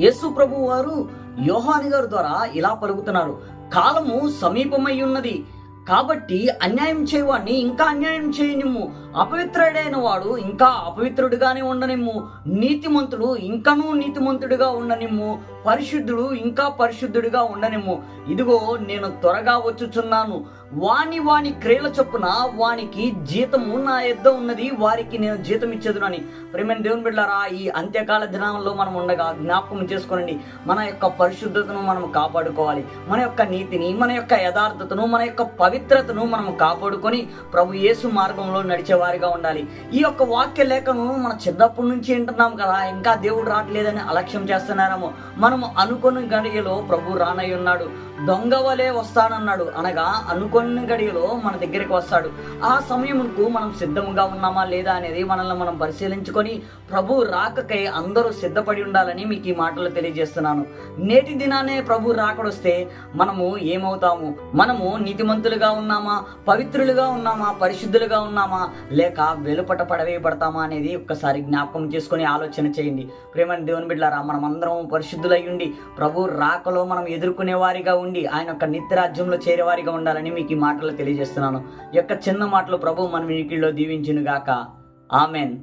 యేసు ప్రభు వారు యోహాని గారి ద్వారా ఇలా పలుకుతున్నారు. కాలము సమీపమై ఉన్నది. కాబట్టి అన్యాయం చేయవాడిని ఇంకా అన్యాయం చేయనిమ్ము. అపవిత్రుడైన వాడు ఇంకా అపవిత్రుడిగానే ఉండనిమ్ము. నీతిమంతుడు ఇంకనూ నీతిమంతుడిగా ఉండనిమ్ము. పరిశుద్ధుడు ఇంకా పరిశుద్ధుడిగా ఉండనిమ్ము. ఇదిగో నేను త్వరగా వచ్చుచున్నాను. వాని వాని క్రియల చొప్పున వానికి జీతము నా యుద్ధ ఉన్నది వారికి నేను జీతం ఇచ్చేదునని ప్రేమైన దేవుని బిడ్డారా ఈ అంత్యకాల దినాల్లో మనం ఉండగా జ్ఞాపకం చేసుకోనండి. మన యొక్క పరిశుద్ధతను మనం కాపాడుకోవాలి. మన యొక్క నీతిని మన యొక్క యథార్థతను మన యొక్క పవిత్రతను మనం కాపాడుకొని ప్రభు యేసు మార్గంలో నడిచే వారిగా ఉండాలి. ఈ యొక్క వాక్య లేఖను మన చిన్నప్పటి నుంచి వింటున్నాం కదా ఇంకా దేవుడు రావట్లేదని అలక్ష్యం చేస్తున్నారేమో. మనము అనుకున్న గడియలో ప్రభు రానై ఉన్నాడు. దొంగవలే వస్తానన్నాడు. అనగా అనుకున్న గడియలో మన దగ్గరికి వస్తాడు. ఆ సమయంకు మనం సిద్ధంగా ఉన్నామా లేదా అనేది మనల్ని మనం పరిశీలించుకొని ప్రభు రాకకై అందరూ సిద్ధపడి ఉండాలని మీకు ఈ మాటలు తెలియజేస్తున్నాను. నేటి దినానే ప్రభు రాకడొస్తే మనము ఏమవుతాము? మనము నీతిమంతులుగా ఉన్నామా? పవిత్రులుగా ఉన్నామా? పరిశుద్ధులుగా ఉన్నామా? లేక వెలుపట పడవేయబడతామా అనేది ఒక్కసారి జ్ఞాపకం చేసుకొని ఆలోచన చేయండి. ప్రేమని దేవుని బిడ్డారా మనం అందరం పరిశుద్ధులై ఉండి ప్రభు రాకలో మనం ఎదుర్కొనే వారిగా ఉండి ఆయన యొక్క నిత్యరాజ్యంలో చేరేవారిగా ఉండాలని మీకు ఈ మాటలు తెలియజేస్తున్నాను. యొక్క చిన్న మాటలు ప్రభు మన వినికిలో దీవించును గాక ఆమెన్.